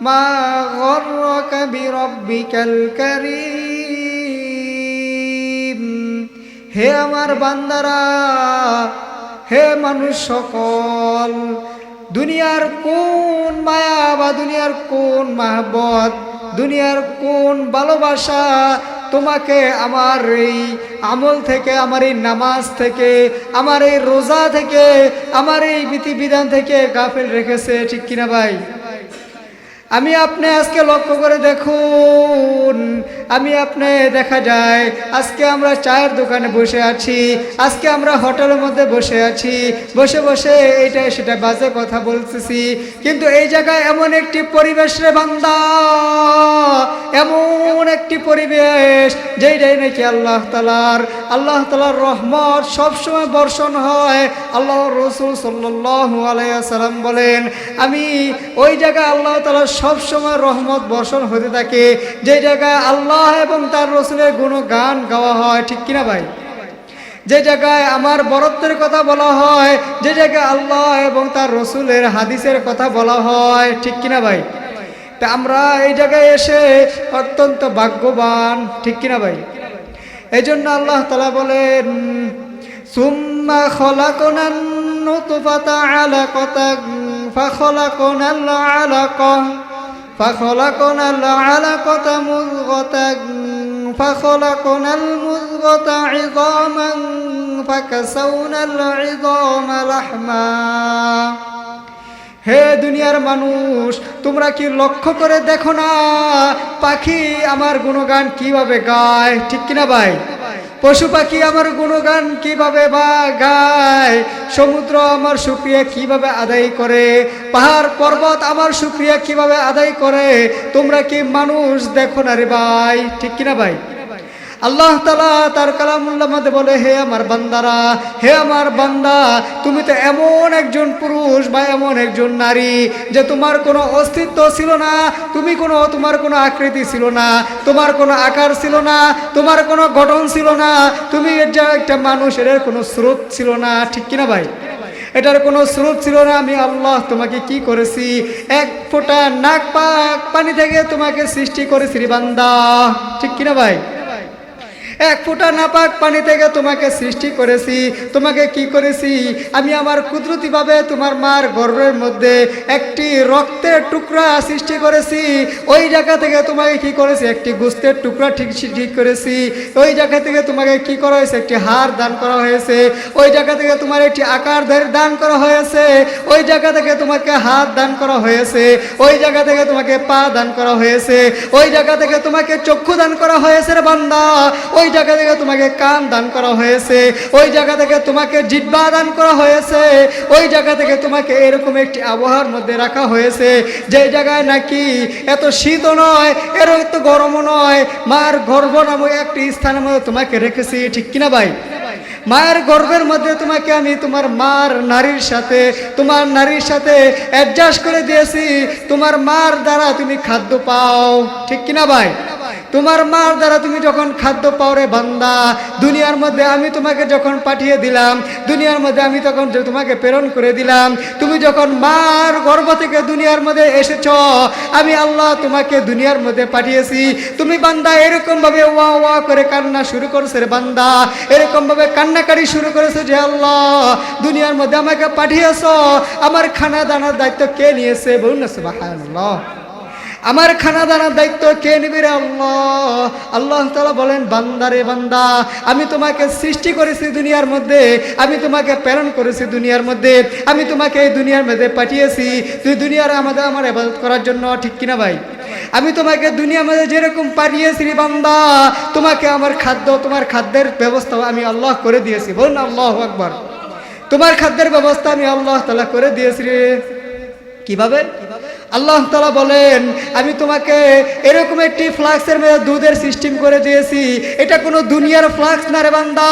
মা হে আমার বান্দারা, হে মানুষ সকল, দুনিয়ার কোন মায়া বা দুনিয়ার কোন মাহবত দুনিয়ার কোন ভালোবাসা তোমাকে আমার এই আমল থেকে, আমার এই নামাজ থেকে, আমার এই রোজা থেকে, আমার এই বিধিবিধান থেকে গাফিল রেখেছে, ঠিক কিনা ভাই? আমি আপনি আজকে লক্ষ্য করে দেখুন। আমি আপনি দেখা যায়, আজকে আমরা চায়ের দোকানে বসে আছি, আজকে আমরা হোটেলের মধ্যে বসে আছি। বসে বসে এইটা সেটা বাজে কথা বলতেছি। কিন্তু এই জায়গায় এমন একটি পরিবেশ রে বান্দা, এমন একটি পরিবেশ যেইটাই নাকি আল্লাহ তালার আল্লাহ তালার রহমত সবসময় বর্ষণ হয়। আল্লাহ রসুল সাল্লাল্লাহু আলাইহি সাল্লাম বলেন, আমি ওই জায়গায় আল্লাহ তালার সবসময় রহমত বর্ষণ হতে থাকে। যে জায়গায় আল্লাহ এবং তার রসুলের গুণগান গাওয়া হয়, ঠিক কিনা ভাই? যে জায়গায় আমার বরত্বের কথা বলা হয়, যে জায়গায় আল্লাহ এবং তার রসুলের হাদিসের কথা বলা হয়, ঠিক কিনা ভাই? তা আমরা এই জায়গায় এসে অত্যন্ত ভাগ্যবান, ঠিক কিনা ভাই? এই জন্য আল্লাহ তালা বলেন, সুম্মা খলাকনান নুতফাতা আলাকাতান ফাখলাকনাল আলাকা فخلقنا العلقة مضغة فخلقنا المضغة عظاما فكسونا العظام لحما হে দুনিয়ার মানুষ তোমরা কি লক্ষ্য করে দেখো না পাখি আমার গুণগান কিভাবে গায় ঠিক কিনা ভাই পশু পাখি আমার গুণগান কীভাবে বা গায় সমুদ্র আমার সুক্রিয়া কীভাবে আদায় করে? পাহাড় পর্বত আমার সুক্রিয়া কীভাবে আদায় করে? তোমরা কি মানুষ দেখো না রে ভাই? ঠিক কিনা ভাই? আল্লাহ তালা তার কালামুল্লাহ মধ্যে বলে, হে আমার বান্দারা, হে আমার বান্দা, তুমি তো এমন একজন পুরুষ বা এমন একজন নারী যে তোমার কোনো অস্তিত্ব ছিল না, তুমি কোনো, তোমার কোনো আকৃতি ছিল না, তোমার কোনো আকার ছিল না, তোমার কোনো গঠন ছিল না, তুমি যে একটা মানুষের কোনো স্রোত ছিল না। ঠিক কিনা ভাই? এটার কোনো স্রোত ছিল না, আমি আল্লাহ তোমাকে কি করেছি? এক ফোঁটা নাক পাক পানি থেকে তোমাকে সৃষ্টি করেছি বান্দা। ঠিক কিনা ভাই? এক ফোঁটা নাপাক পানি থেকে তোমাকে সৃষ্টি করেছি। তোমাকে কি করেছি? আমি আমার কুদরতিভাবে তোমার মার গর্বের মধ্যে একটি রক্তের টুকরা সৃষ্টি করেছি। ওই জায়গা থেকে তোমাকে কি করেছি? একটি গোস্তের টুকরা ঠিক ঠিক করেছি। ওই জায়গা থেকে তোমাকে কি করা হয়েছে? একটি হার দান করা হয়েছে। ওই জায়গা থেকে তোমার একটি আকার দান করা হয়েছে। ওই জায়গা থেকে তোমাকে হাত দান করা হয়েছে। ওই জায়গা থেকে তোমাকে পা দান করা হয়েছে। ওই জায়গা থেকে তোমাকে চক্ষু দান করা হয়েছে বান্দা। ওই ওই জায়গা থেকে তোমাকে কান দান করা হয়েছে, ওই জায়গা থেকে তোমাকে জিব্বা দান করা হয়েছে, ওই জায়গা থেকে তোমাকে এরকম একটি আবহাওয়ার মধ্যে রাখা হয়েছে। যে জায়গায় নাকি এত শীতও নয়, এর এত গরমও নয় মার গর্ভ নামক একটি স্থানের মধ্যে তোমাকে রেখেছি, ঠিক কিনা ভাই? মায়ের গর্ভের মধ্যে তোমাকে আমি তোমার মার নারীর সাথে, তোমার নারীর সাথে অ্যাডজাস্ট করে দিয়েছি, তোমার মার দ্বারা তুমি খাদ্য পাও, ঠিক কিনা ভাই? তোমার মার দ্বারা তুমি যখন খাদ্য পাও রে বান্দা, দুনিয়ার মধ্যে আমি তোমাকে যখন পাঠিয়ে দিলাম, দুনিয়ার মধ্যে আমি তখন তোমাকে প্রেরণ করে দিলাম, তুমি যখন মার গর্ব থেকে দুনিয়ার মধ্যে এসেছ, আমি আল্লাহ তোমাকে দুনিয়ার মধ্যে পাঠিয়েছি। তুমি বান্দা এরকম ভাবে ওয়া ওয়া করে কান্না শুরু করছে রে বান্দা। এরকম ভাবে কান্নাকারি শুরু করেছে যে আল্লাহ, দুনিয়ার মধ্যে আমাকে পাঠিয়েছ, আমার খানা দানার দায়িত্ব কে নিয়েছে বলুন না সুবহানাল্লাহ। আমার খানা দানার দায়িত্ব কে নিবি রে আল্লাহ? আল্লাহ তালা বলেন বান্দারে বান্দা, আমি তোমাকে সৃষ্টি করেছি দুনিয়ার মধ্যে, আমি তোমাকে প্রেরণ করেছি দুনিয়ার মধ্যে, আমি তোমাকে এই দুনিয়ার মধ্যে পাঠিয়েছি। তুই দুনিয়ার আমাদের আমার আবাদত করার জন্য, ঠিক কিনা ভাই? আমি তোমাকে দুনিয়ার মধ্যে যেরকম পাঠিয়েছি রে বান্দা, তোমাকে আমার খাদ্য, তোমার খাদ্যের ব্যবস্থা আমি আল্লাহ করে দিয়েছি। বলুন আল্লাহ আকবার। তোমার খাদ্যের ব্যবস্থা আমি আল্লাহ তালা করে দিয়েছি রে। কীভাবে? আল্লাহ তালা বলেন, আমি তোমাকে এরকম একটি ফ্লাক্সের মধ্যে দুধের সিস্টেম করে দিয়েছি। এটা কোনো দুনিয়ার ফ্লাক্স না রে বান্দা।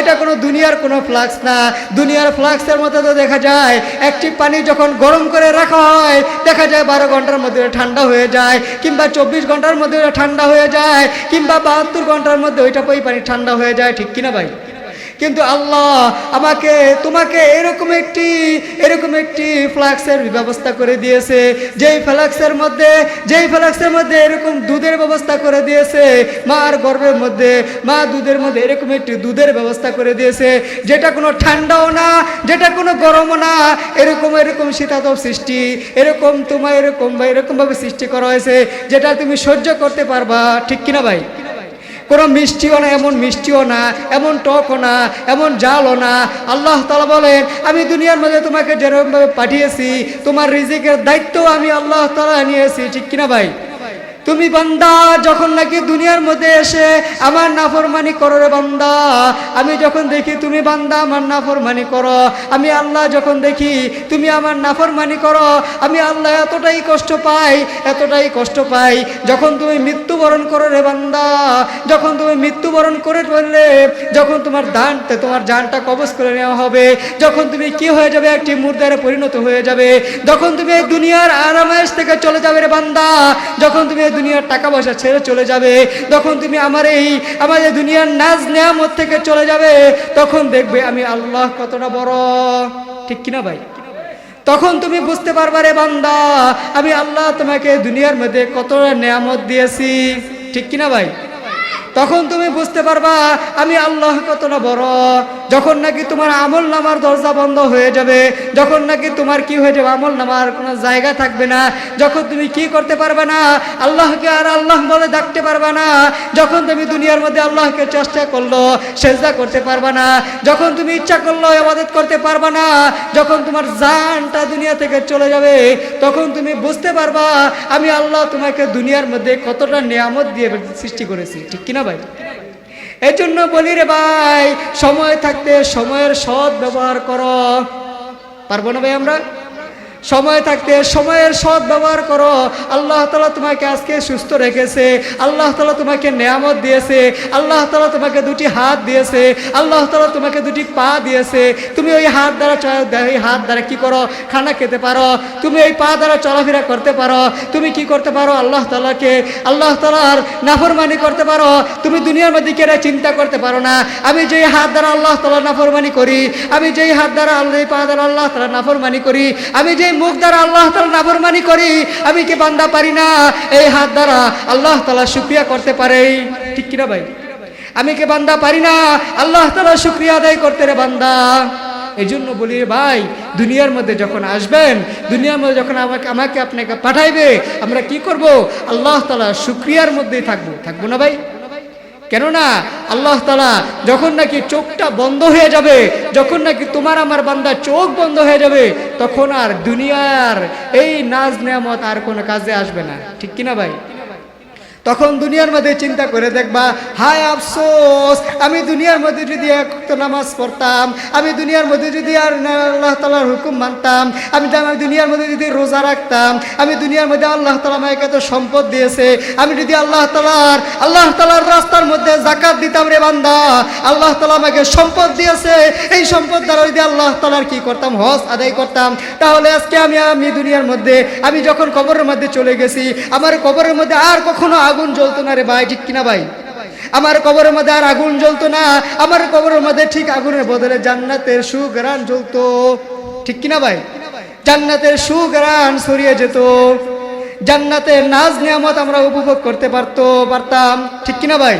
এটা কোনো দুনিয়ার কোনো ফ্লাক্স না। দুনিয়ার ফ্লাক্সের মধ্যে তো দেখা যায়, একটি পানি যখন গরম করে রাখা হয়, দেখা যায় বারো ঘণ্টার মধ্যে ঠান্ডা হয়ে যায়, কিংবা চব্বিশ ঘণ্টার মধ্যে ঠান্ডা হয়ে যায়, কিংবা বাহাত্তর ঘণ্টার মধ্যে ওইটা ওই পানি ঠান্ডা হয়ে যায়। ঠিক কিনা ভাই? কিন্তু আল্লাহ আমাকে, তোমাকে এরকম একটি এরকম একটি ফ্লাক্সের ব্যবস্থা করে দিয়েছে, যেই ফ্লাক্সের মধ্যে, যেই ফ্লাক্সের মধ্যে এরকম দুধের ব্যবস্থা করে দিয়েছে, মার গর্ভের মধ্যে, মা দুধের মধ্যে এরকম একটি দুধের ব্যবস্থা করে দিয়েছে, যেটা কোনো ঠান্ডাও না, যেটা কোনো গরমও না, এরকম এরকম শীতাতপ সৃষ্টি, এরকম তোমার এরকম বা এরকমভাবে সৃষ্টি করা হয়েছে, যেটা তুমি সহ্য করতে পারবা, ঠিক কিনা ভাই? কোনো মিষ্টিও না, এমন মিষ্টিও না, এমন টকও না, এমন জালও না। আল্লাহ তালা বলেন, আমি দুনিয়ার মধ্যে তোমাকে যেরকমভাবে পাঠিয়েছি, তোমার রিজিকের দায়িত্ব আমি আল্লাহ তালা নিয়েছি। ঠিক কিনা ভাই? তুমি বান্দা, যখন নাকি দুনিয়ার মধ্যে এসে আমার নাফরমানি করো রে বান্দা, আমি যখন দেখি তুমি বান্দা আমার নাফরমানি করো, আমি আল্লাহ যখন দেখি তুমি আমার নাফরমানি করো, আমি আল্লাহ এতটাই কষ্ট পাই, এতটাই কষ্ট পাই, যখন তুমি মৃত্যুবরণ করো রে বান্দা, যখন তুমি মৃত্যুবরণ করে ফেললে, যখন তোমার দান তোমার জানটা কবজ করে নেওয়া হবে, যখন তুমি কি হয়ে যাবে, একটি মুর্দারে পরিণত হয়ে যাবে, যখন তুমি দুনিয়ার আরামায়েশ থেকে চলে যাবে রে বান্দা, যখন তুমি দুনিয়ার টাকা পয়সা ছেড়ে চলে যাবে, তখন তুমি আমার এই আমাদের দুনিয়ার নাজ নেয়ামত থেকে চলে যাবে, তখন দেখবে আমি আল্লাহ কতটা বড়। ঠিক কিনা ভাই? তখন তুমি বুঝতে পারবা রে বান্দা, আমি আল্লাহ তোমাকে দুনিয়ার মধ্যে কতটা নেয়ামত দিয়েছি। ঠিক কিনা ভাই? তখন তুমি বুঝতে পারবা, আমি আল্লাহ কতটা বড়। যখন নাকি তোমার আমল নামার দরজা বন্ধ হয়ে যাবে, যখন নাকি তোমার কি হয়ে যাবে, আমল নামার কোনো জায়গা থাকবে না, যখন তুমি কি করতে পারবে না, আল্লাহকে আর আল্লাহ বলে ডাকতে পারবে না, যখন তুমি দুনিয়ার মধ্যে আল্লাহকে চেষ্টা করল, সেজদা করতে পারবে না, যখন তুমি ইচ্ছা করল ইবাদত করতে পারবে না, যখন তোমার জানটা দুনিয়া থেকে চলে যাবে, তখন তুমি বুঝতে পারবা, আমি আল্লাহ তোমাকে দুনিয়ার মধ্যে কতটা নিয়ামত দিয়ে সৃষ্টি করেছি। ঠিক কিনা ভাই। জন্য বলি রে ভাই, সময় থাকতে সময়ের সৎ ব্যবহার করো। পারব না ভাই আমরা? সময় থাকতে সময়ের সৎ ব্যবহার করো। আল্লাহ তালা তোমাকে আজকে সুস্থ রেখেছে। আল্লাহ তালা তোমাকে নেয়ামত দিয়েছে। আল্লাহ তালা তোমাকে দুটি হাত দিয়েছে। আল্লাহ তালা তোমাকে দুটি পা দিয়েছে। তুমি ওই হাত দ্বারা এই হাত দ্বারা কি করো? খানা খেতে পারো। তুমি এই পা দ্বারা চলাফেরা করতে পারো। তুমি কি করতে পারো? আল্লাহ তালাকে আল্লাহ তালার নাফরমানি করতে পারো। তুমি দুনিয়ার মধ্যে কেড়ে চিন্তা করতে পারো না। আমি যেই হাত দ্বারা আল্লাহ তালা নাফরমানি করি, আমি যেই হাত দ্বারা আল্লাহ পা দ্বারা আল্লাহ তালা নাফরমানি করি, আমি যেই মুখ দ্বারা আল্লাহ তালা নাফরমানি করি, আমি কি বান্দা পারি না? এই হাত দ্বারা আল্লাহ তালা শুক্রিয়া করতে পারে। ঠিক কিনা ভাই? আমি কি বান্দা পারি না? আল্লাহ তালা শুক্রিয়া আদায় করতে রে বান্দা। এই জন্য বলি ভাই, দুনিয়ার মধ্যে যখন আসবেন, দুনিয়ার মধ্যে যখন আমাকে আমাকে আপনাকে পাঠাইবে, আমরা কি করব? আল্লাহ তালা শুক্রিয়ার মধ্যেই থাকব। থাকব না ভাই? কেননা আল্লাহ তালা যখন নাকি চোখটা বন্ধ হয়ে যাবে, যখন নাকি তোমার আমার বান্দা চোখ বন্ধ হয়ে যাবে, তখন আর দুনিয়ার এই নাজ নেয়ামত আর কোনো কাজে আসবে না। ঠিক কিনা ভাই? তখন দুনিয়ার মধ্যে চিন্তা করে দেখবা, হায় আফসোস, আমি দুনিয়ার মধ্যে যদি এক নামাজ পড়তাম, আমি দুনিয়ার মধ্যে যদি আর আল্লাহ তালার হুকুম মানতাম, আমি দুনিয়ার মধ্যে যদি রোজা রাখতাম, আমি দুনিয়ার মধ্যে আল্লাহ তালা আমাকে এত সম্পদ দিয়েছে, আমি যদি আল্লাহ তালার আল্লাহ তালার রাস্তার মধ্যে জাকাত দিতাম রে বান্দা, আল্লাহ তালা আমাকে সম্পদ দিয়েছে, এই সম্পদ দ্বারা যদি আল্লাহ তালার কি করতাম, হজ আদায় করতাম, তাহলে আজকে আমি আমি দুনিয়ার মধ্যে, আমি যখন কবরের মধ্যে চলে গেছি, আমার কবরের মধ্যে আর কখনো আগুন জ্বলতো না রে ভাই, ঠিক কিনা ভাই? আমার কবরের মধ্যে আর আগুন জ্বলতো না, আমার কবরের মধ্যে ঠিক আগুনের বদলে জান্নাতের সুগ্রাণ জ্বলতো। ঠিক কিনা ভাই? জান্নাতের সুগ্রান ছড়িয়ে যেত। জান্নাতের নাজ নিয়ামত আমরা উপভোগ করতে পারতো, পারতাম। ঠিক কিনা ভাই?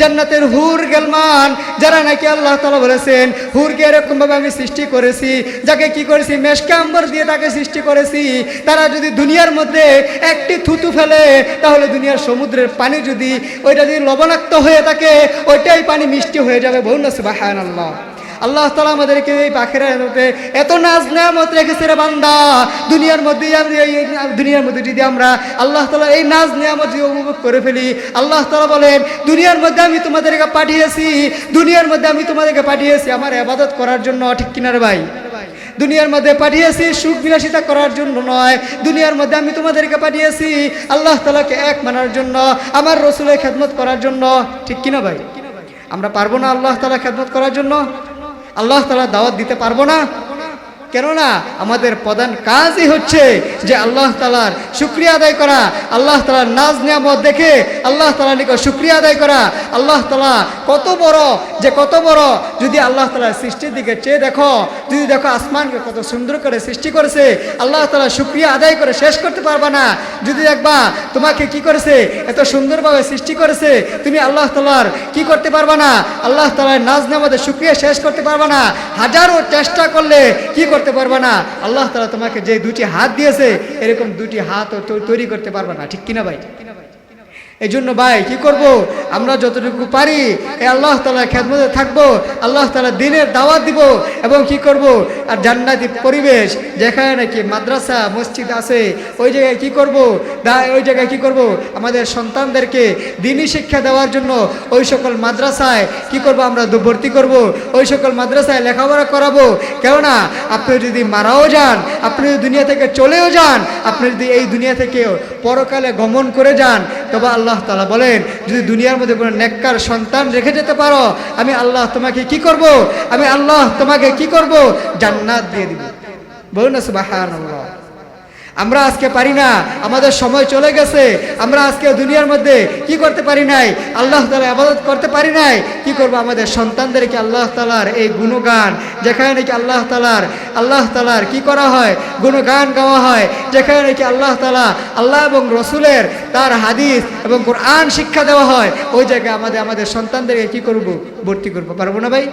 জান্নাতের হুর গেলমান, যারা নাকি আল্লাহ তালা বলেছেন, হুরকে এরকম ভাবে আমি সৃষ্টি করেছি, যাকে কি করেছি মেশকাম্বর দিয়ে তাকে সৃষ্টি করেছি, তারা যদি দুনিয়ার মধ্যে একটি থুতু ফেলে, তাহলে দুনিয়ার সমুদ্রের পানি যদি, ওইটা যদি লবণাক্ত হয়ে থাকে, ওইটাই পানি মিষ্টি হয়ে যাবে বহু সুবাহ আল্লাহ আল্লাহ তালা আমাদেরকে এই পাখিরা এত নাজ নেয়ামত রেখেছে রে বান্দা। দুনিয়ার মধ্যে দুনিয়ার মধ্যে যদি আমরা আল্লাহ তালা এই নাজ নিয়ামত যদি উপভোগ করে ফেলি, আল্লাহ তালা বলেন, দুনিয়ার মধ্যে আমি তোমাদেরকে পাঠিয়েছি, দুনিয়ার মধ্যে আমি তোমাদেরকে পাঠিয়েছি আমার আবাদত করার জন্য। ঠিক কিনারে ভাই? দুনিয়ার মধ্যে পাঠিয়েছি সুখ বিলাসিতা করার জন্য নয়। দুনিয়ার মধ্যে আমি তোমাদেরকে পাঠিয়েছি আল্লাহ তালাকে এক মানার জন্য, আমার রসুলের খেদমত করার জন্য। ঠিক কিনা ভাই? আমরা পারব না আল্লাহ তালা খেদমত করার জন্য? আল্লাহ তালা দাওয়াত দিতে পারব না? কেননা আমাদের প্রধান কাজই হচ্ছে যে আল্লাহ তালার শুক্রিয়া আদায় করা, আল্লাহ তালার নাজ নিয়ামত দেখে আল্লাহ তালার নিকট শুক্রিয়া আদায় করা। আল্লাহ তালা কত বড়, যে কত বড়, যদি আল্লাহ তালার সৃষ্টির দিকে চেয়ে দেখো, যদি দেখো আসমানকে কত সুন্দর করে সৃষ্টি করেছে, আল্লাহ তালা শুক্রিয়া আদায় করে শেষ করতে পারবা না। যদি দেখবা তোমাকে কি করেছে? এত সুন্দরভাবে সৃষ্টি করেছে। তুমি আল্লাহ তালার কি করতে পারবা না? আল্লাহ তালার নাজ নামাদের শুক্রিয়া শেষ করতে পারবা না। হাজারো চেষ্টা করলে কি করতে পারবা না? আল্লাহ তালা তোমাকে যে দুটি হাত দিয়েছে, এরকম দুটি হাতও তৈরি করতে পারবা না। ঠিক কিনা ভাই? এই জন্য ভাই, কি করব? আমরা যতটুকু পারি এই আল্লাহ তালার খেদমতে থাকব, আল্লাহ তালা দিনের দাওয়াত দিব এবং কি করব? আর জান্নাতি পরিবেশ, যেখানে নাকি মাদ্রাসা, মসজিদ আছে, ওই জায়গায় কি করব? ওই জায়গায় কি করব? আমাদের সন্তানদেরকে দিনই শিক্ষা দেওয়ার জন্য ওই সকল মাদ্রাসায় কি করব আমরা ভর্তি করব? ওই সকল মাদ্রাসায় লেখাপড়া করাবো। কেননা, আপনি যদি মারাও যান, আপনি যদি দুনিয়া থেকে চলেও যান, আপনি যদি এই দুনিয়া থেকে পরকালে গমন করে যান, তবে আল্লাহ তালা বলেন, যদি দুনিয়ার মধ্যে কোনো নেককার সন্তান রেখে যেতে পারো, আমি আল্লাহ তোমাকে কি করব? আমি আল্লাহ তোমাকে কি করব? জান্নাত দিয়ে দিব। বলুন না সুবাহান আমরা আজকে পারি না। আমাদের সময় চলে গেছে। আমরা আজকে দুনিয়ার মধ্যে কি করতে পারি নাই? আল্লাহ তালা আবাদত করতে পারি নাই। কি করব আমাদের সন্তানদেরকে আল্লাহ তালার এই গুণগান? যেখানে নাকি আল্লাহ তালার আল্লাহ তালার কি করা হয়? গুণগান গাওয়া হয়। যেখানে নাকি আল্লাহ তালা আল্লাহ এবং রসুলের তার হাদিস এবং কোরআন শিক্ষা দেওয়া হয়। ওই জায়গায় আমাদের আমাদের সন্তানদেরকে কি করব? ভর্তি করব। পারব না ভাই?